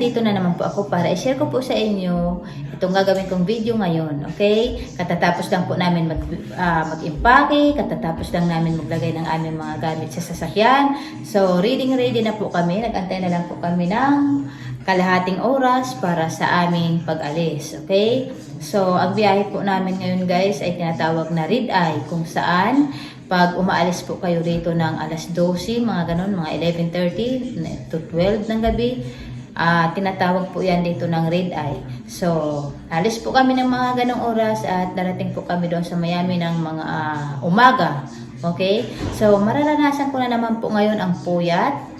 Dito na naman po ako para i-share ko po sa inyo itong gagawin kong video ngayon, okay? Katatapos lang po namin mag, ah, mag-impake, katatapos lang namin maglagay ng aming mga gamit sa sasakyan. So, reading ready na po kami. Nag-antay na lang po kami ng kalahating oras para sa aming pag-alis, okay? So, ang biyahe po namin ngayon guys ay tinatawag na red eye kung saan pag umaalis po kayo rito ng alas 12, mga ganun, mga 11.30 to 12 ng gabi, Ah, tinatawag po yan dito ng red eye. So, alis po kami ng mga ganong oras at darating po kami doon sa Miami ng mga ah, umaga. Okay? So, mararanasan ko na naman po ngayon ang puyat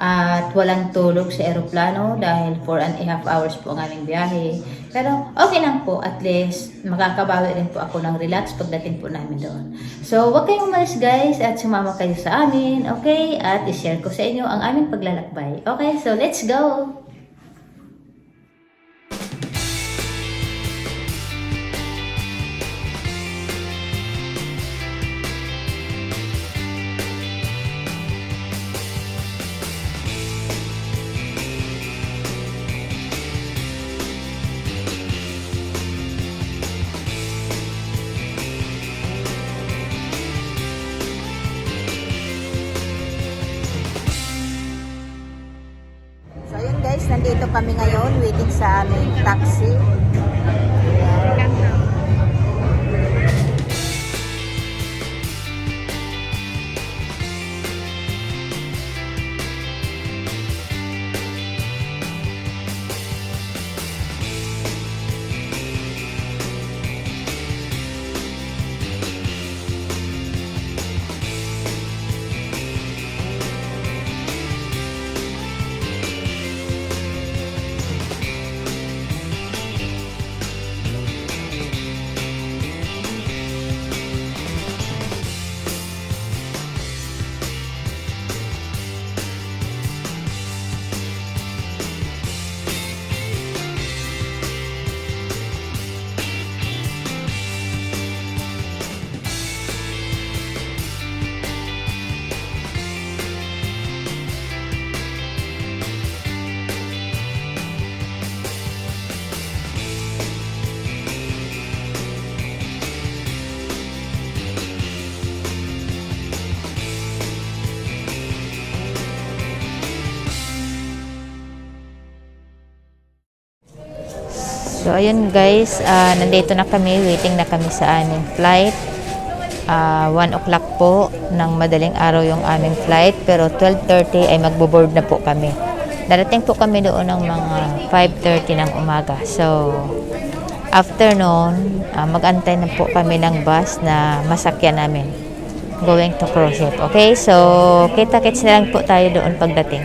at walang tulog sa eroplano dahil 4 and a half hours po ang aming biyahe. Pero okay lang po, at least makakabawi rin po ako ng relax pagdating po namin doon. So, huwag kayong umalis guys at sumama kayo sa amin, okay? At i-share ko sa inyo ang aming paglalakbay. Okay, so let's go! Nandito kami ngayon waiting sa aming taxi. So ayun guys, ah, nandito na kami, waiting na kami sa aming flight. Ah, 1 o'clock po ng madaling araw yung aming flight pero 12.30 ay magbo-board na po kami. Darating po kami doon ng mga 5.30 ng umaga. So, after noon, ah, mag-antay na po kami ng bus na masakyan namin going to cruise ship. Okay, so kita-kits na lang po tayo doon pagdating.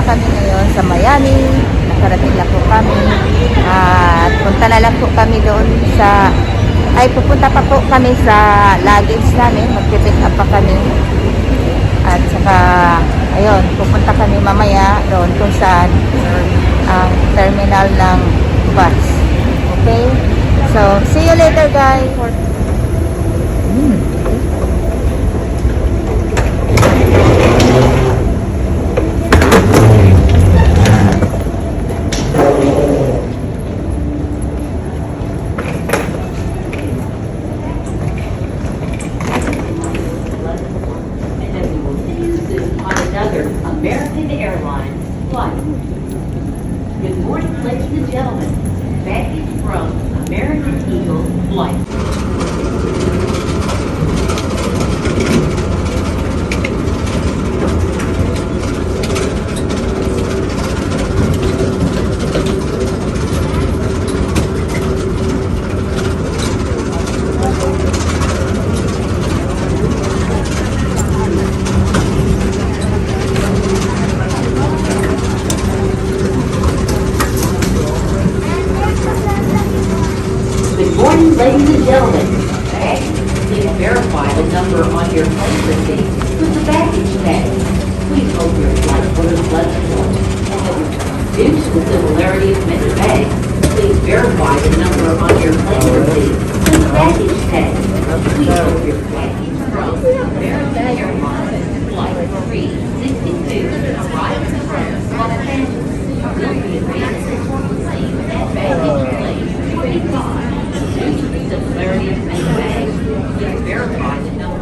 Na kami ngayon sa Miami. Nakarating lang po kami. At punta na lang po kami doon sa ay pupunta pa po kami sa luggage namin. Mag-pick up pa kami. At saka ayun, pupunta kami mamaya doon kung saan ang terminal ng bus. Okay? So, see you later guys. Airlines flight. Good morning, ladies and gentlemen. Baggage from American Eagle Flight.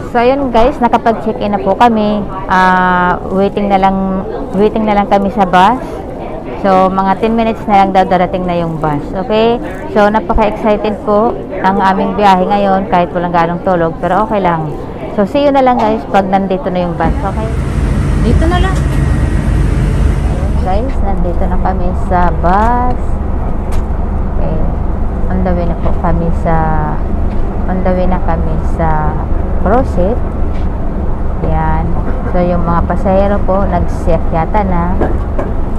So ayun guys, nakapag-check-in na po kami. Ah, waiting na lang waiting na lang kami sa bus. So mga 10 minutes na lang daw darating na yung bus. Okay? So napaka-excited po ng aming biyahe ngayon kahit walang ganong tulog, pero okay lang. So see you na lang guys pag nandito na yung bus. Okay? Dito na lang. Guys, nandito na kami sa bus. Okay. On the way na po kami sa on the way na kami sa Prosit. Yan. So, yung mga pasahero po, nagsiakyata na.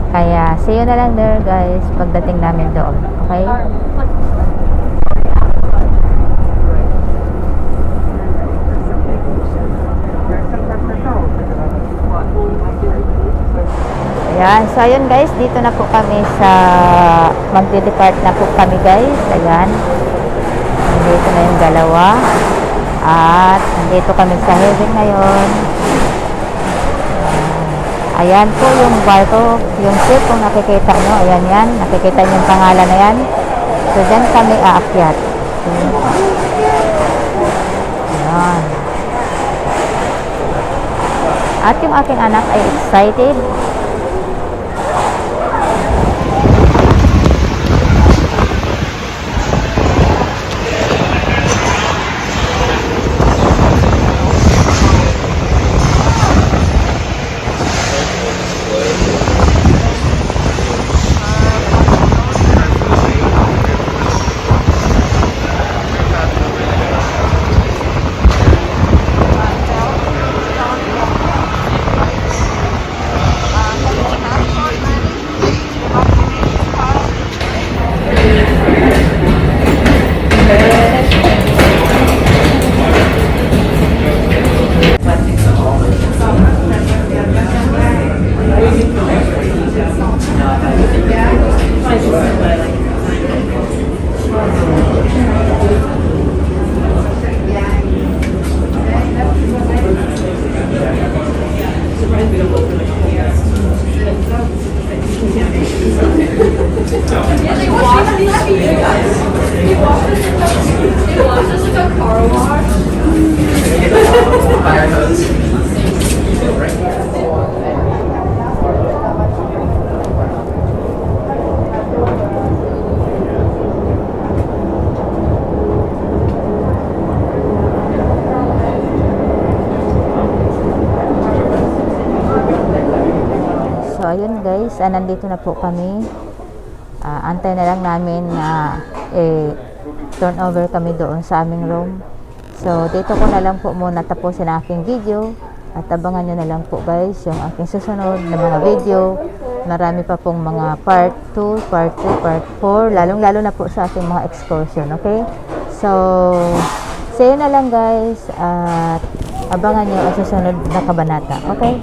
Kaya, see you na lang there, guys, pagdating namin doon. Okay? Ayan. So, ayun guys, dito na po kami sa magde-depart na po kami guys. Ayan. Nandito na yung dalawa. At nandito kami sa heaven ngayon. Ayan po yung barko, yung ship kung nakikita nyo. Ayan yan. Nakikita nyo yung pangalan na yan. So, dyan kami aakyat. Ayan. At yung aking anak ay excited. Guys, nandito na po kami. Ah, antay na lang namin na eh, turn over kami doon sa aming room. So, dito ko na lang po muna tapusin ang aking video. At abangan nyo na lang po guys yung aking susunod na mga video. Marami pa pong mga part 2, part 3, part 4, lalong-lalo na po sa ating mga excursion, okay? So, see na lang guys at abangan nyo ang susunod na kabanata, okay?